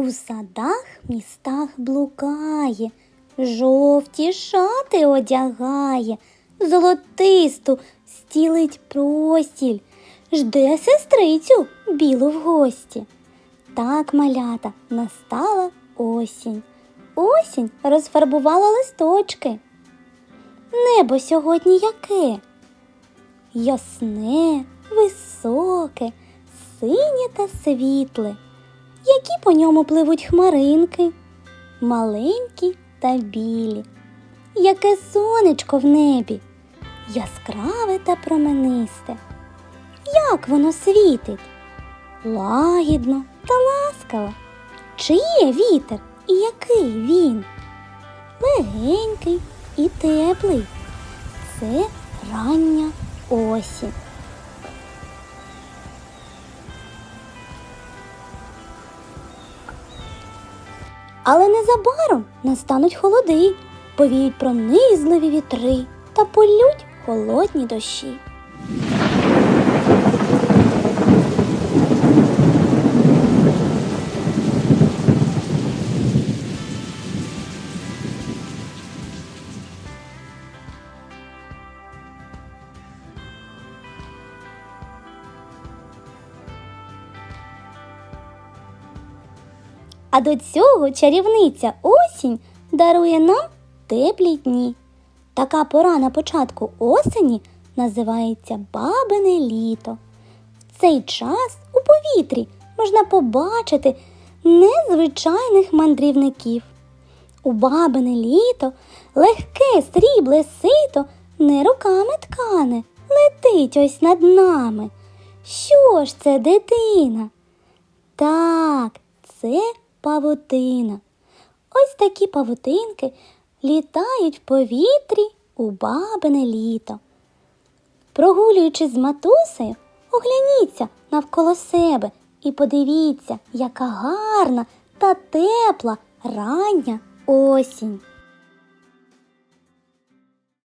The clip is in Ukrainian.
У садах, містах блукає, жовті шати одягає, золотисту стілить простіль, жде сестрицю білу в гості. Так, малята, настала осінь. Осінь розфарбувала листочки. Небо сьогодні яке? Ясне, високе, синє та світле. Які по ньому пливуть хмаринки, маленькі та білі. Яке сонечко в небі, яскраве та променисте. Як воно світить? Лагідно та ласкаво. Чи є вітер і який він? Легенький і теплий. Це рання осінь. Але незабаром настануть холоди, повіють пронизливі вітри та полють холодні дощі. А до цього чарівниця осінь дарує нам теплі дні. Така пора на початку осені називається бабине літо. В цей час у повітрі можна побачити незвичайних мандрівників. У бабине літо легке срібле сито не руками ткане, летить ось над нами. Що ж це дитина? Так, це павутина. Ось такі павутинки літають в повітрі у бабине літо. Прогулюючись з матусею, огляніться навколо себе і подивіться, яка гарна та тепла рання осінь.